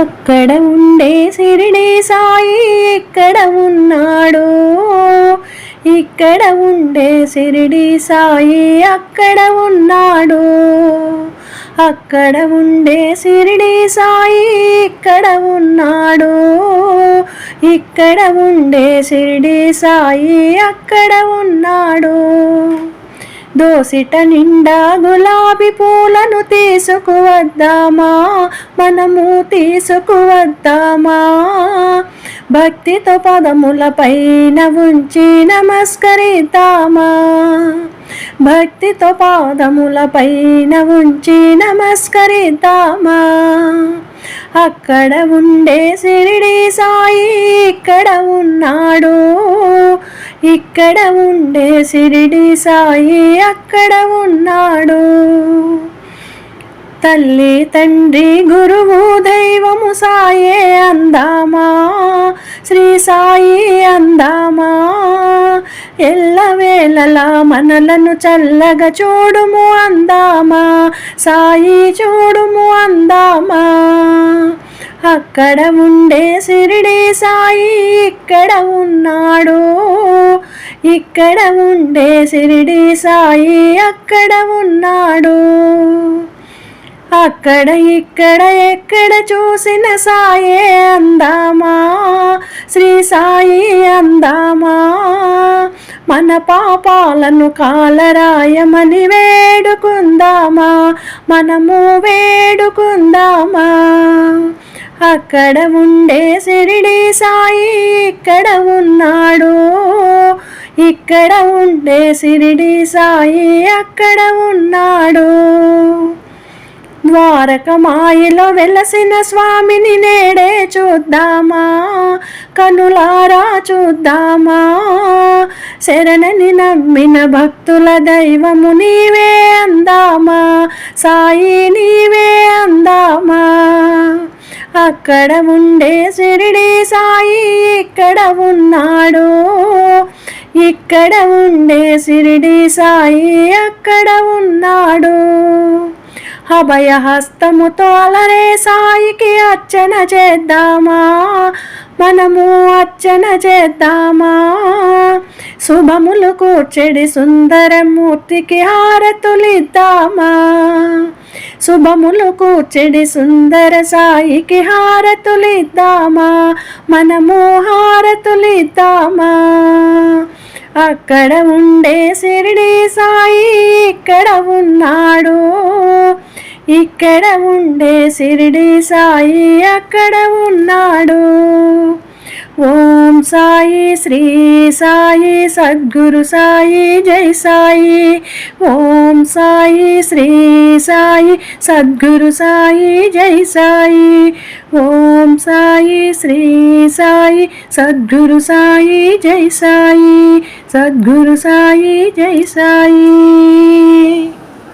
అక్కడ ఉండే సిరిడి సాయి ఇక్కడ ఉన్నాడు? ఇక్కడ ఉండే సిరిడి సాయి అక్కడ ఉన్నాడు? అక్కడ ఉండే సిరిడి సాయి ఇక్కడ ఉన్నాడు? ఇక్కడ ఉండే సిరిడి సాయి అక్కడ ఉన్నాడు? దోసిట నిండా గులాబీ పూలను తీసుకువద్దామా? మనము తీసుకువద్దామా? భక్తితో పదముల పైన ఉంచి నమస్కరిద్దామా? భక్తితో పాదముల పైన ఉంచి నమస్కరిద్దామా? అక్కడ ఉండే సిరిడి సాయి ఇక్కడ ఉన్నాడు. ఇక్కడ ఉండే సిరిడి సాయి అక్కడ ఉన్నాడు. తల్లి తండ్రి గురువు దైవము సాయే అందామా? శ్రీ సాయి అందామా? ఎల్లవేళలా మనలను చల్లగా చూడుము అందామా సాయి చూడుము అందామా. అక్కడ ఉండే సిరిడి సాయి ఇక్కడ ఉన్నాడు ఇక్కడ ఉండే సిరిడి సాయి అక్కడ ఉన్నాడు. అక్కడ ఇక్కడ ఎక్కడ చూసిన సాయే అందామా శ్రీ సాయి అందామా. మన పాపాలను కాలరాయమని వేడుకుందామా మనము వేడుకుందామా? అక్కడ ఉండే సిరిడి సాయి ఇక్కడ ఉన్నాడు. ఇక్కడ ఉండే సిరిడి సాయి అక్కడ ఉన్నాడు. ద్వారకమాయిలో వెలసిన స్వామిని నేడే చూద్దామా? కనులారా చూద్దామా? శరణని నమ్మిన భక్తుల దైవము నీవే అందామా? సాయి నీవే అందామా? అక్కడ ఉండే శిరిడి సాయి ఇక్కడ ఉన్నాడు. ఇక్కడ ఉండే శిరిడి సాయి అక్కడ ఉన్నాడు. అభయహస్తముతో అలరే సాయికి అర్చన చేద్దామా? మనము అర్చన చేద్దామా? శుభములు కూర్చెడి సుందరమూర్తికి హారతులిద్దామా? శుభములు కూర్చెడి సుందర సాయికి హారతులిద్దామా? మనము హారతులిద్దామా? అక్కడ ఉండే సిరిడి సాయి ఇక్కడ ఉన్నాడు. ఇక్కడ ఉండే సిరిడి సాయి అక్కడ ఉన్నాడు. ఓం సాయి శ్రీ సాయి సద్గురు సాయి జై సాయి. ఓం సాయి శ్రీ సాయి సద్గురు సాయి జై సాయి. ఓం సాయి శ్రీ సాయి సద్గురు సాయి జై సాయి. సద్గురు సాయి జై సాయి.